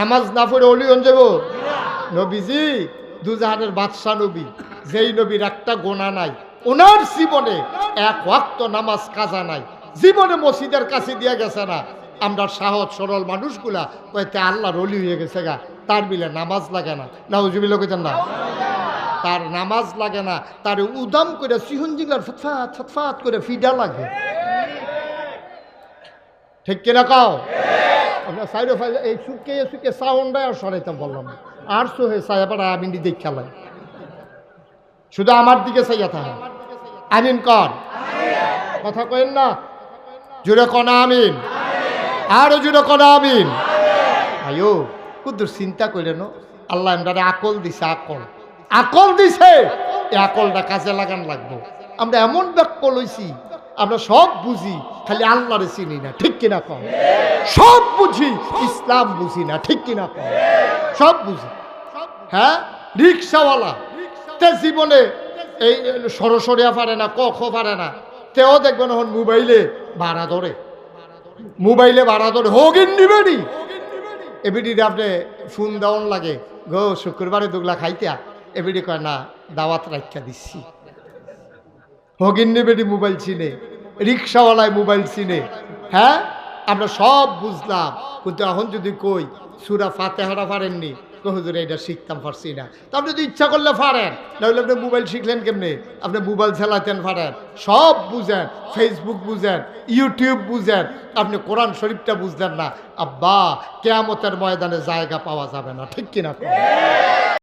নামাজ না পড়ে অলিয়ন যাব? নবীজি, দুজাহানের বাদশাহ নবী, যেই নবীর একটা গোনা নাই, ওনার জীবনে এক ওয়াক্ত নামাজ কাজা নাই, জীবনে মসজিদের কাছে দিয়ে গেছে না। আমরা সাহস সরল মানুষগুলা কয়েতে আল্লাহর অলি হয়ে গেছে গা, তার বিলে নামাজ লাগে না। না হুজুবিল কইতেন না। তার নামাজ লাগে না, তার উদাম করে সিহুন জিঙ্গার ফতফাত ফতফাত করে ফিডা লাগে। ঠিক কিনা কাও? আপনার সাইডে ফাইডে এই সুকে সুকে সাউন্ডায় আর সরাইতে বললাম। আর সোহে সাহেবারা আমি দিক খেলাই। শুধু আমার দিকে চাইয়া থাকে। আমিন কর। কথা কইন না? জুড়ে কনা আমিন। আরও জুড়ে কনা আমিন। আয়ো কুদুর চিন্তা কইলেন আল্লাহ এমদারে আকল দিছে, আকল। আকল দিছে। এই আকলটা কাজে লাগান লাগবো। আমরা এমন ব্যাখ্য লইছি, আমরা সব বুঝি, খালি আল্লাহরে চিনি না। ঠিক কিনা কম সব বুঝি, ইসলাম বুঝি না, ঠিক কিনা সব বুঝি। হ্যাঁ? রিক্সাওয়ালা। তে জীবনে এই সরসরিয়া পারে না ক খ পারে না। তেও দেখবেন এখন মোবাইলে ভাড়া ধরে। মোবাইলে ভাড়া ধরে। হোগিন নিবেনি। এবিডি আপনি ফোন দেওয়ান লাগে। গো, শুক্রবারে দুগলা খাইতা এবিডি কয়, না, দাওয়াত রাখা দিচ্ছি হগিন নেবেডি মোবাইল চিনে। রিক্সাওয়ালায় মোবাইল চিনে। হ্যাঁ? আমরা সব বুঝলাম। কিন্তু এখন যদি কই, সুরা ফাতেহারা পারেননি হুজুর এটা শিখতাম পারছি না। তো আপনি যদি ইচ্ছা করলে পারেন, নাহলে আপনি মোবাইল শিখলেন কেমনি? আপনি মোবাইল চালাতেন পারেন। সব বুঝেন ফেসবুক বুঝেন ইউটিউব বুঝেন, আপনি কোরআন শরীফটা বুঝলেন না। আব্বা, কেয়ামতের ময়দানে জায়গা পাওয়া যাবে না, ঠিক কিনা?